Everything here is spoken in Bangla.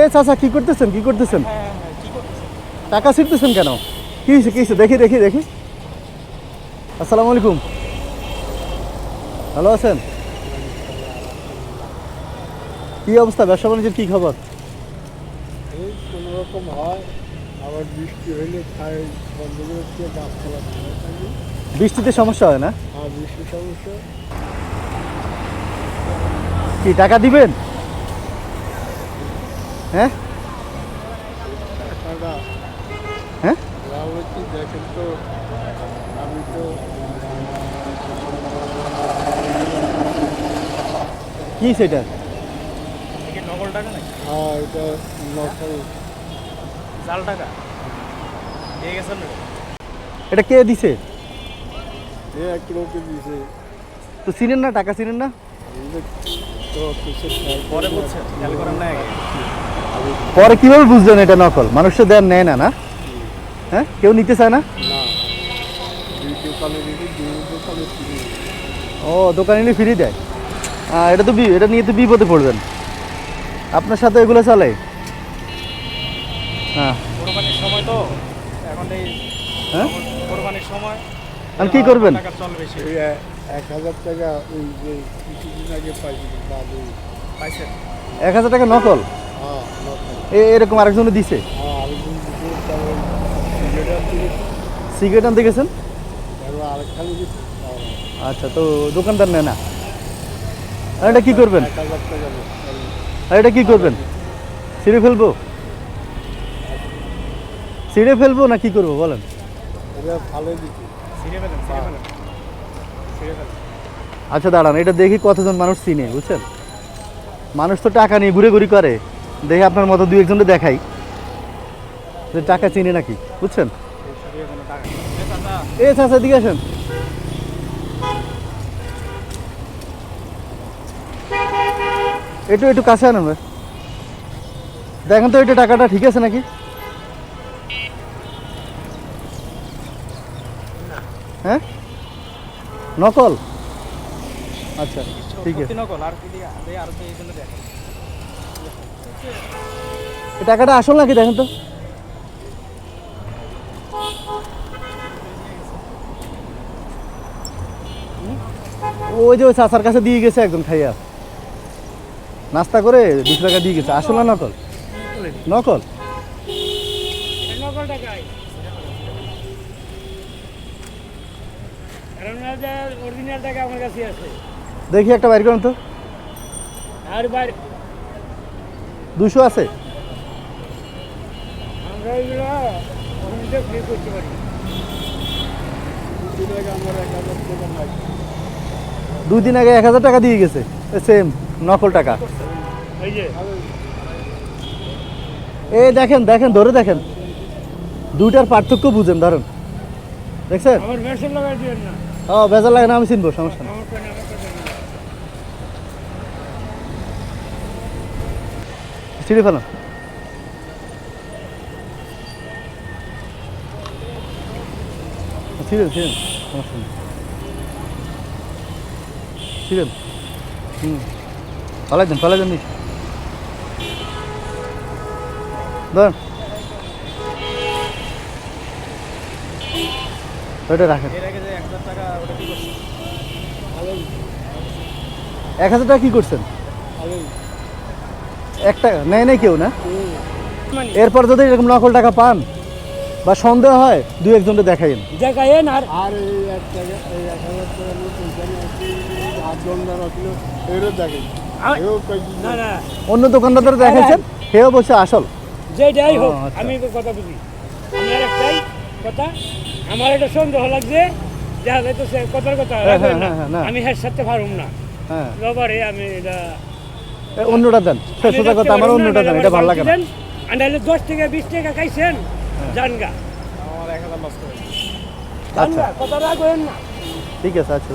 এ চাচা কি করতেছেন কি করতেছেন? হ্যাঁ হ্যাঁ কি করতেছেন? টাকা ছিটতেছেন কেন? কি হয়েছে কি হয়েছে দেখি দেখি দেখি। আসসালামু আলাইকুম। ভালো আছেন? কি অবস্থা? ব্যবসা বাণিজ্যের কি খবর? এই কোনো রকম হয় আবার বৃষ্টি হইলে বৃষ্টিতে সমস্যা হয় না? সমস্যা। কি টাকা দিবেন? হ্যাঁ? হ্যাঁ? দেখেন তো আমি তো কি সেটা? নকল টাকা নাকি হ্যাঁ এটা নকল জাল টাকা দিয়ে গেছেন এটা কে দিছে? এ এক লোকে দিছে তো চিনেন না, টাকা চিনেন না? পরে। বুঝছেন খেয়াল করেন না পরে কীভাবে বুঝলেন এটা নকল? মানুষ তো দেন নেয় না না? হ্যাঁ? কেউ নিতে চায় না? ও দোকানে নিলে ফ্রি দেয়। আহ, এটা তো এটা নিয়ে তো বিপদে পড়বেন। আপনার সাথে এগুলো চলে। হ্যাঁ। সময় তো? এখন এই হ্যাঁ? সময়? আর কি করবেন? এক হাজার টাকা ওই যে কিছুদিন আগে পাইছি এক হাজার টাকা নকল? হ্যাঁ এরকম আরেকজনে দিছে? সিগারেট আনতে গেছেন? আচ্ছা তো দোকানদার নেয় না। আর এটা কি করবেন। আর এটা কি করবেন? ছিঁড়ে ফেলব? ছিঁড়ে ফেলব না কি করব, বলেন। আচ্ছা দাঁড়ান, এটা দেখি কতজন মানুষ চিনে, বুঝছেন? মানুষ তো টাকা নিয়ে ঘুরে ঘুরি করে। দেখি আপনার মতো দু একজনকে দেখাই। যে টাকা চিনি নাকি, বুঝছেন। এ চাচা দিকে আসেন। একটু একটু কাছে ভাই। দেখেন তো, এটা টাকাটা ঠিক আছে নাকি? হ্যাঁ? নকল? আচ্ছা ঠিক আছে। নকল, আর কি আর তো এই জন্য দেখেন এই টাকাটা আসল নাকি দেখেন তো? ওই যে ওই চাচার কাছে দিয়ে গেছে একদম খাইয়া। নাস্তা করে দুশো টাকা দিয়ে গেছে। আসল না নকল? নকল? দেখি একটা বাইর করেন তো। আর বাইরে দুশো আছে? দুই দিন আগে এক হাজার টাকা দিয়ে গেছে। সেম নকল টাকা। এই দেখেন দেখেন ধরে দেখেন। দুইটার পার্থক্য বুঝেন ধরেন। দেখছেন? ও বেজার লাগে না। আমি চিনবো সমস্যা নেই আমার কোনো আমার কথা নেই ছিঁড়ে ফেলাম ছিলেন ছিলেন সমস্যা নেই ছিলেন হুম। পালাই দেন পালাই দেন নি ধরেন রাখেন। এক হাজার টাকা কি করছেন? এক হাজার টাকা। কী করছেন ভালো এক টাকা নেয় নাই কেউ না? মানে? এরপর যদি এরকম নকল টাকা পান বা সন্দেহ হয় দু একজনকে দেখাইন দেখাইন আর আর অন্য দোকানদার দেখাইছেন? সেও বলছে আসল। যেটাই হোক আচ্ছা। আমি তো কথা বুঝি। আমার একটাই কথা আমার একটা সন্দেহ লাগছে দেখা সে কথার কথা হ্যাঁ, হ্যাঁ, হ্যাঁ, আমি হ্যাঁ সাথে পারুম না। হ্যাঁ। রবারে আমি এটা অন্যটা দেন। সোজা কথা আমার অন্যটা দেন এটা ভালো লাগে না। দশ টাকা বিশ টাকা খাইছেন জানগা। আচ্ছা। জানগা কথা রাখবেন না। ঠিক আছে আচ্ছা